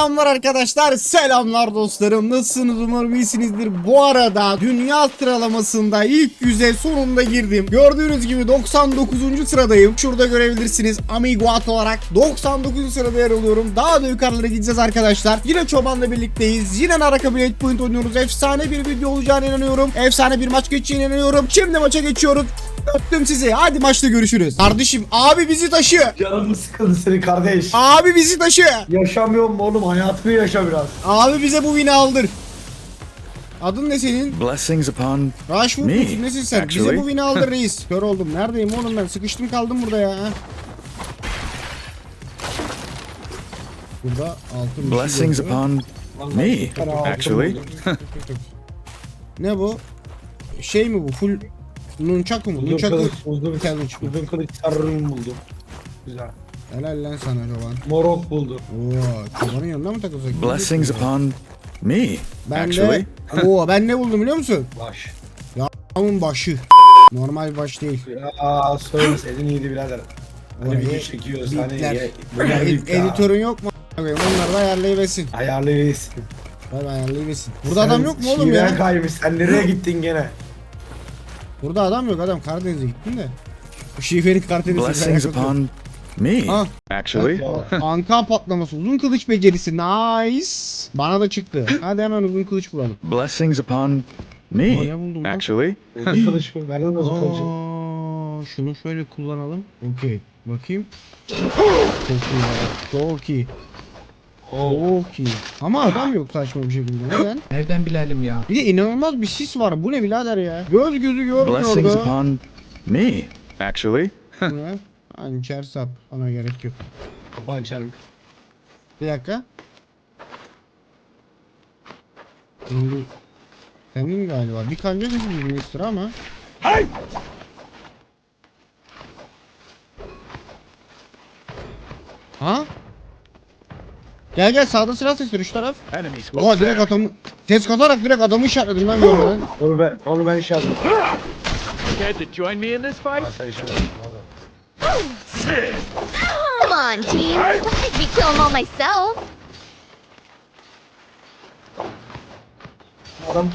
Selamlar arkadaşlar, selamlar dostlarım. Nasılsınız? Umarım iyisinizdir. Bu arada dünya sıralamasında ilk yüze sonunda girdim. Gördüğünüz gibi 99. sıradayım. Şurada görebilirsiniz. Amiguat olarak 99. sırada yer alıyorum. Daha da yukarılara gideceğiz arkadaşlar. Yine Çoban'la birlikteyiz. Yine Naraka Blade Point oynuyoruz. Efsane bir video olacağına inanıyorum. Efsane bir maç geçeceğine inanıyorum. Şimdi maça geçiyoruz. Öptüm sizi. Hadi maçta görüşürüz. Kardeşim abi bizi taşı. Canım sıkıldı senin kardeş. Abi bizi taşı. Yaşamıyorum oğlum hayatını yaşa biraz. Abi bize bu win'i aldır. Adın ne senin? Blessings upon Rashford Me, musun? Nesin sen? Bize actually. bu win'i aldır reis. Kör oldum. Neredeyim oğlum ben? Sıkıştım kaldım burada ya. Burada altın şey blessings gördüm. upon me. Actually. Ne bu? Şey mi bu? Full nunchak mı bu? Uzun Nunchak kılıç, uzun, mi? uzun kılıç sarırım buldum. Güzel. Helal lan sana çoban. Morok buldum. Oo, çobanın yanına mı takılsak? blessings upon me. Ben Actually, de... Oo, ben ne buldum biliyor musun? Baş. Amın başı. Normal baş değil. Ya söyleseydin iyiydi birader. Hani video çekiyoruz hani bipler. ye- bunlar ed- ya. editörün yok mu? Onları da ayarlayıversin. Ayarlayız. Hadi ayarlayıversin. Burada adam yok mu oğlum ya? kaymış sen nereye gittin gene? Burada adam yok adam Karadeniz'e gittin de. Bu şifrenin Karadeniz'e blessings upon me. Ha, Actually, anka patlaması uzun kılıç becerisi nice. Bana da çıktı. Hadi hemen uzun kılıç bulalım. blessings upon me. Actually, Uzun kılıç mı? Mi uzun kılıcı? Aa, şunu şöyle kullanalım. Okey. Bakayım. Çok iyi. Çok iyi. Oo. Çok iyi. Ama adam yok saçma bir şekilde. Neden? Nereden bilelim ya? Bir de inanılmaz bir sis var. Bu ne birader ya? Göz gözü görmüyor blessings orada. upon me. Actually? Hançer sap. Ona gerek yok. Kapan çarım. Bir dakika. Şimdi senin galiba. Bir kanca sesi bir ekstra ama. Ha? Gel gel sağda silah sesleri şu taraf. enemies. Oha direkt adamı ses kazarak direkt adamı işaretledim lan gördün. Onu ben, onu ben yaptım. Scared to join me in this fight? Ben sen şey yaptım. Come on, team. I'd be killing all myself. Adam.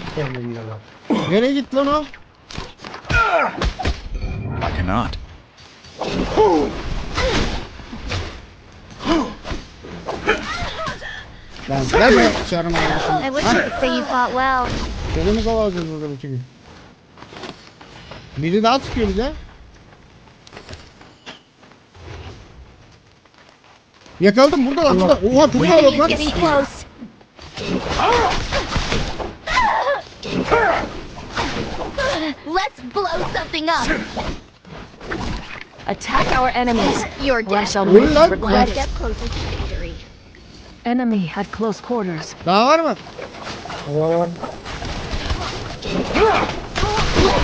Nereye gitti lan o? I cannot. Ben ben mi çağırım I wish I could say you fought well. Seni mi kovalayacağız burada bütün gün? Biri daha sıkıyor bize. Yakaladım burada lan burada. Oha çok kalabalık Enemy's lan. getting close. Let's blow something up. Attack our enemies. Your Or I death shall Ulan make lan. you one regret step it. closer to victory. Enemy at close quarters. Daha var mı? Var var.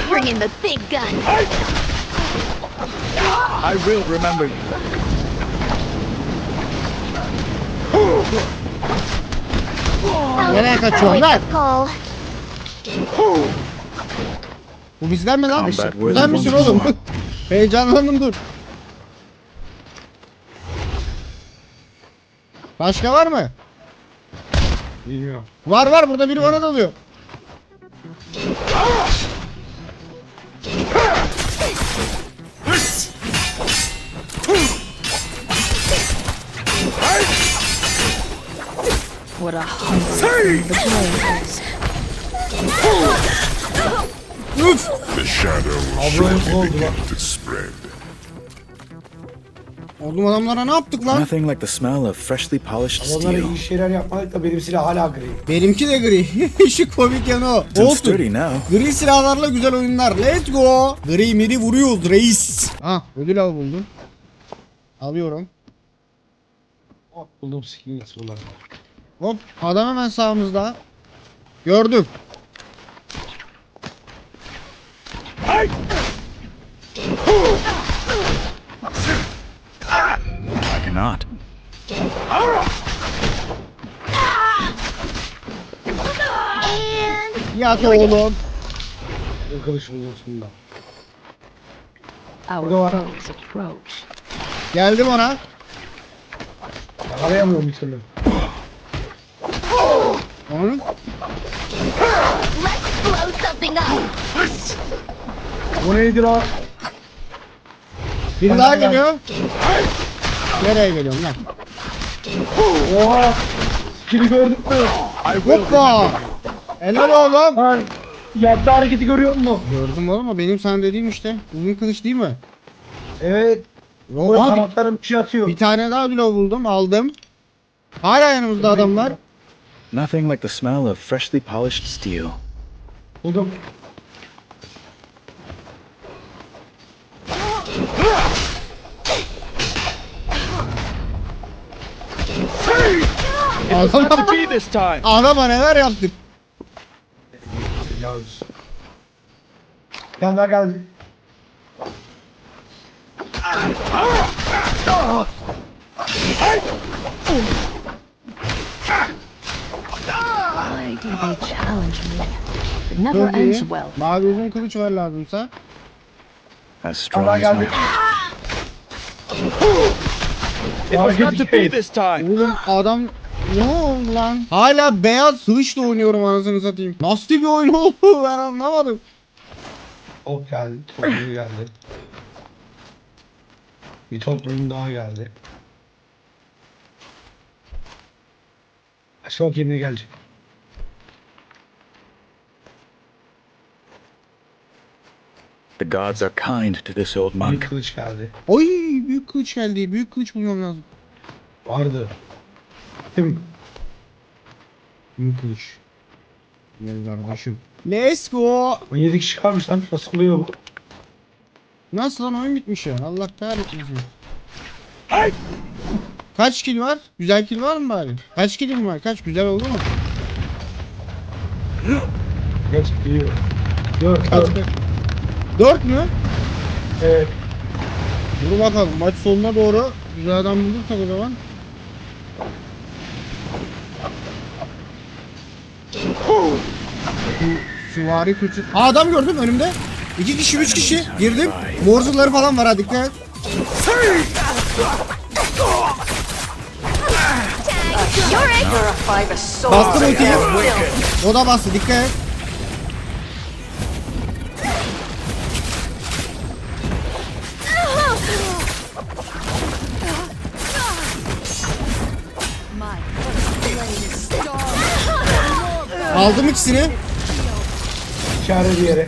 Bring in the big gun. I will remember. Nereye kaçıyorsun lan? Bu bizden mi lan? Sen misin oğlum? Heyecanlandım dur. Başka var mı? Bilmiyorum. Var var burada biri bana dalıyor. What a hunger the blaze. Üf! The to spread. Oğlum adamlara ne yaptık lan? Nothing like the smell of freshly polished Adamlara steel. iyi şeyler yapmadık da benim silah hala gri. Benimki de gri. Şu komik yanı o. Olsun. sturdy now. Gri silahlarla güzel oyunlar. Let's go. Gri miri vuruyoruz reis. Ha ödül al buldum. Alıyorum. Hop buldum skin bunlar. Hop adam hemen sağımızda. Gördüm. I cannot. Yat oğlum. Bu kılıç buldum sonunda. Our Go on. foes approach. Geldim ona. Yakalayamıyorum bir türlü. Let's blow something up. O neydi lan? biri daha geliyor. Nereye geliyorum lan? Oha! Skill'i gördün mü? Hoppa! Helal oğlum. Lan yaptığı hareketi görüyor musun? Gördüm oğlum ama benim sana dediğim işte. Uzun kılıç değil mi? Evet. O, O bir, kanatlarım bir şey atıyor. bir tane daha blow buldum aldım. Hala yanımızda adamlar. Nothing like the smell of freshly polished steel. Buldum. Adam, To be this time. adama neler yaptık. Yavuz. Bir tane daha geldi. Why they challenge me? It never Çok ends iyi. well. Mavi uzun kılıç var lazımsa. As strong Allah as geldi. my... It was not to be this time. Oğlum adam ne oldu lan? Hala beyaz kılıçla oynuyorum anasını satayım. Nasıl bir oyun oldu ben anlamadım. Top geldi. Top büyüğü geldi. Bir top daha geldi. Başka yerine gelecek. The gods are kind to this old monk. kılıç geldi. Oy büyük kılıç geldi. Büyük kılıç bulmam lazım. Vardı. Değil mi? Büyük kılıç. Gel kardeşim. Let's go. 17 kişi kalmış lan. Nasıl oluyor bu? Nasıl lan oyun bitmiş ya. Allah kahretmesin. Kaç kill var? Güzel kill var mı bari? Kaç killim var? Kaç? Güzel oldu mu? Geç geliyor. Dört. Kaç? Dört. 4 mü? Evet. Dur bakalım maç sonuna doğru güzel adam bulursak o zaman. Bu Süvari kötü. Aa adam gördüm önümde. İki kişi, üç kişi. Girdim. Morzulları falan var ha dikkat et. Ultiyi. O da bastı dikkat et. Aldım ikisini. İçeride bir yere.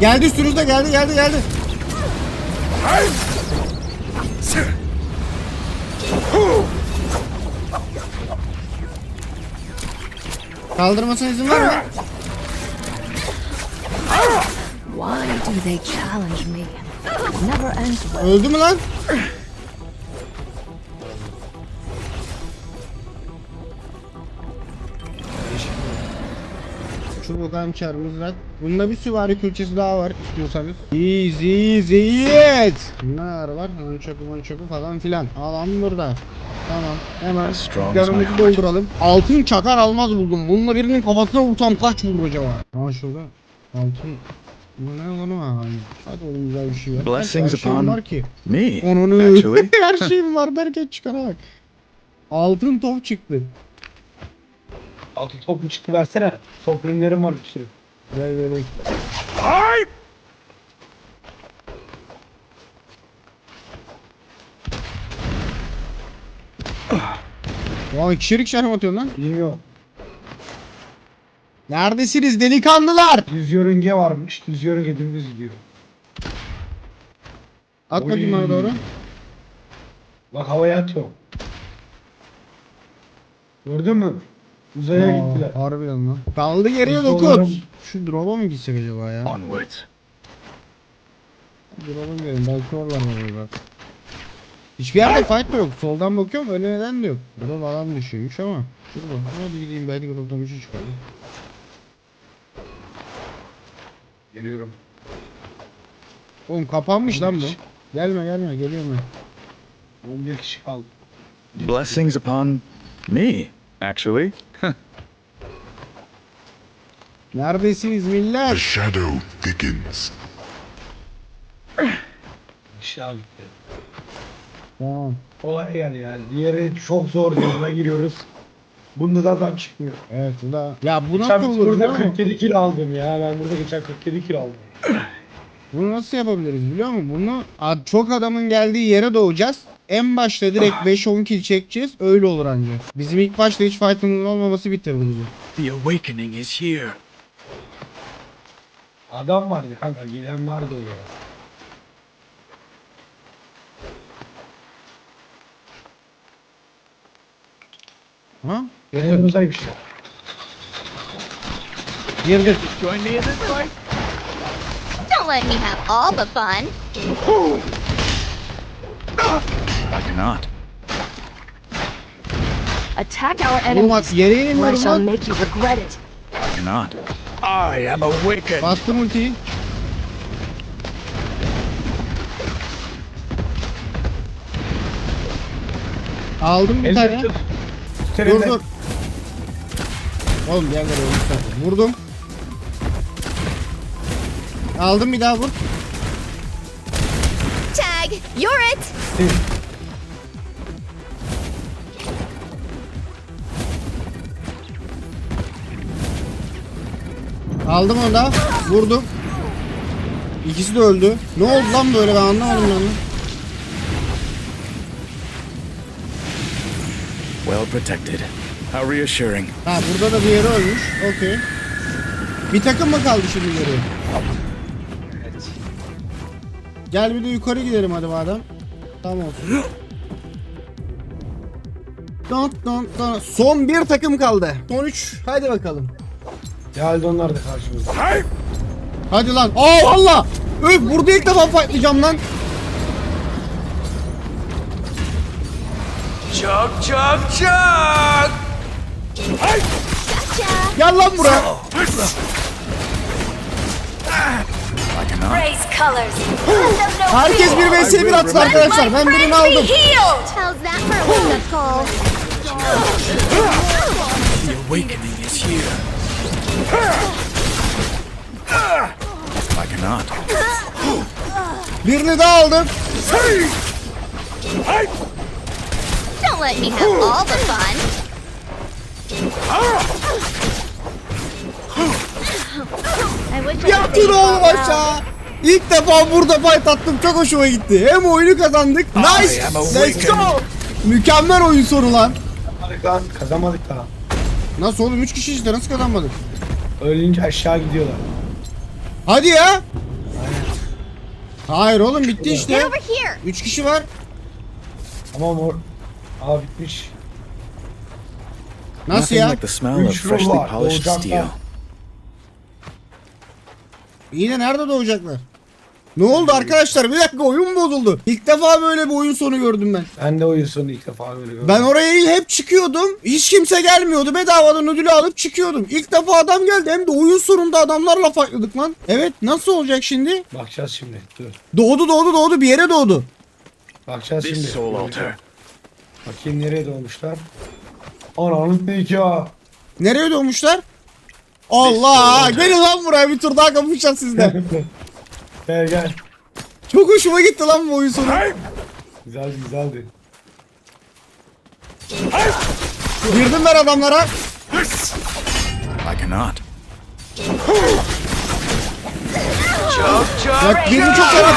Geldi üstünüzde geldi geldi geldi. Kaldırmasına izin var mı? Why do they challenge me? Never ends well. Öldü mü lan? Şu bakalım çarımız var. Bunda bir süvari külçesi daha var istiyorsanız. Easy easy it. Bunlar var. Ön çöpü ön çöpü falan filan. Alan burada. Tamam. Hemen yanımızı dolduralım. Altın çakar almaz buldum. Bununla birinin kafasına vursam kaç vurur acaba? Ha şurada. Altın. Bu ne lan o? Hadi oğlum güzel bir şey var. Blessings Her şeyim upon- var ki. Me, Onu actually. her şeyim var derken çıkana bak. Altın top çıktı. Altı topu çıktı versene. Top ürünlerim var bir sürü. Ver ver ver. Ulan ikişer ikişer mi atıyorsun lan? Bilmiyorum. Neredesiniz delikanlılar? Düz yörünge varmış. Düz yörünge dümdüz gidiyor. At bakayım Oy. bana doğru. Bak havaya atıyor. Gördün mü? Uzaya Aa, gittiler. Harbiden lan. Kaldı geriye Biz 9. olalım. Şu drop'a mı gitsek acaba ya? Onwards. Drop'a gidelim belki oralar orada. Hiçbir yerde fight da yok. Soldan bakıyorum öyle neden de yok. Drop alan düşüyormuş ama. Dur bak. Hadi gideyim belki drop'tan bir şey çıkar. Geliyorum. Oğlum kapanmış lan bu. Gelme gelme geliyorum ben. 11 kişi kaldı. Blessings upon me, actually. Neredesiniz The millet? shadow thickens. Gitti. Tamam. Olay geldi yani. Diğeri çok zor yoluna giriyoruz. Bunda da adam çıkmıyor. Evet bu da. Ya bu Geçen nasıl olur burada biliyor musun? 47 kilo aldım ya. Ben burada geçen 47 kilo aldım. Bunu nasıl yapabiliriz biliyor musun? Bunu a- çok adamın geldiği yere doğacağız. En başta direkt 5-10 kill çekeceğiz. Öyle olur ancak. Bizim ilk başta hiç fight'ımızın olmaması bitirdi bizi. The awakening is here. Adam vardı kanka. Giden vardı o ya. Ha? Yanımızdaymış ya. Girdi. Join me in this fight? Don't let me have all the fun. I cannot. Attack our Oğlum enemies, yere or I shall lan. make you regret it. I cannot. I am awakened. Bastım ultiyi. Aldım bir tane. Dur dur. Oğlum diğerleri ölmüş. Vurdum. Aldım bir daha vur. Tag, you're it. Aldım onu da. Vurdum. İkisi de öldü. Ne oldu lan böyle ben anlamadım lan. Well protected. How reassuring. Ha burada da bir yeri ölmüş. Okey. Bir takım mı kaldı şimdi? Evet. Gel bir de yukarı gidelim hadi madem. Tamam olsun. Don, don, don. Son bir takım kaldı. Son 3. Hadi bakalım. Geldi onlar da karşımıza. Hadi lan. Aa valla. Öf burada ilk defa fightlayacağım lan. Chug chug chug! Gotcha. Gel lan buraya. Herkes bir vs 1 atsın arkadaşlar. Ben birini aldım. The awakening is here. I cannot. Birini daha aldım. Don't let me have all the fun. Make oğlum aşağı. İlk defa burada fight attım. Çok hoşuma gitti. Hem oyunu kazandık. Nice. Let's go. Mükemmel oyun sonu lan. Kazanmadık lan. Kazanmadık daha. Nasıl oğlum 3 kişi işte nasıl kazanmadık? Ölünce aşağı gidiyorlar. Hadi ya. Hayır oğlum bitti Get işte. over here. 3 kişi var. Ama mor... Aa bitmiş. Nasıl Nothing ya? like the smell of Üç freshly polished steel. İyi de nerede doğacaklar? Ne oldu arkadaşlar? Bir dakika oyun mu bozuldu? İlk defa böyle bir oyun sonu gördüm ben. Ben de oyun sonu ilk defa böyle gördüm. Ben oraya hep çıkıyordum. Hiç kimse gelmiyordu. Bedavadan ödülü alıp çıkıyordum. İlk defa adam geldi. Hem de oyun sonunda adamlarla fightladık lan. Evet nasıl olacak şimdi? Bakacağız şimdi. Dur. Doğdu doğdu doğdu bir yere doğdu. Bakacağız şimdi. This soul altar. Bakayım nereye doğmuşlar. Ananın nikahı. Nereye doğmuşlar? Allah! Gelin lan buraya bir tur daha kapışacağız sizle. gel gel. Çok hoşuma gitti lan bu oyun sonu. Güzeldi güzeldi. Girdim ben adamlara. I cannot. Bak birini çok fena.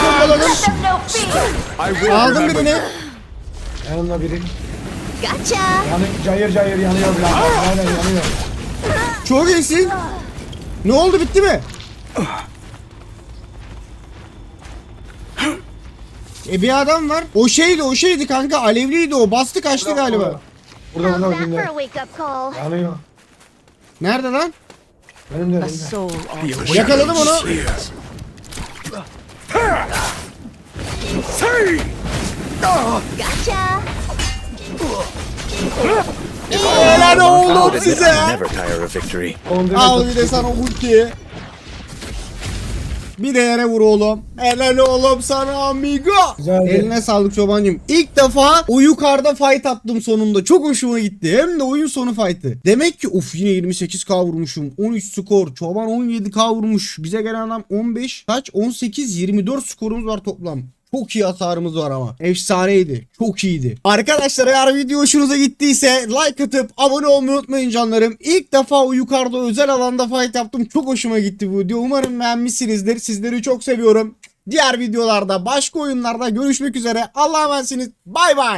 I will Aldım remember. birini. Yanımda biri. Gotcha. Yani cayır cayır yanıyor bile. Aynen yanıyor. Çok iyisin. Ne oldu bitti mi? E bir adam var. O şeydi o şeydi kanka alevliydi o. Bastı kaçtı galiba. Burada How's burada that for önümde. a wake up call? Yanıyor. Nerede lan? Önümde A önümde. Yakaladım onu. Gotcha. Helal oğlum size. Al bir de sana ulti. Bir de yere vur oğlum. Helal oğlum sana amigo. Güzeldi. Eline sağlık çobancım. İlk defa o yukarıda fight attım sonunda. Çok hoşuma gitti. Hem de oyun sonu fight'ı. Demek ki uf yine 28k vurmuşum. 13 skor. Çoban 17k vurmuş. Bize gelen adam 15 kaç? 18 24 skorumuz var toplam. Çok iyi hasarımız var ama. Efsaneydi. Çok iyiydi. Arkadaşlar eğer video hoşunuza gittiyse like atıp abone olmayı unutmayın canlarım. İlk defa o yukarıda özel alanda fight yaptım. Çok hoşuma gitti bu video. Umarım beğenmişsinizdir. Sizleri çok seviyorum. Diğer videolarda başka oyunlarda görüşmek üzere. Allah'a emanetsiniz. Bay bay.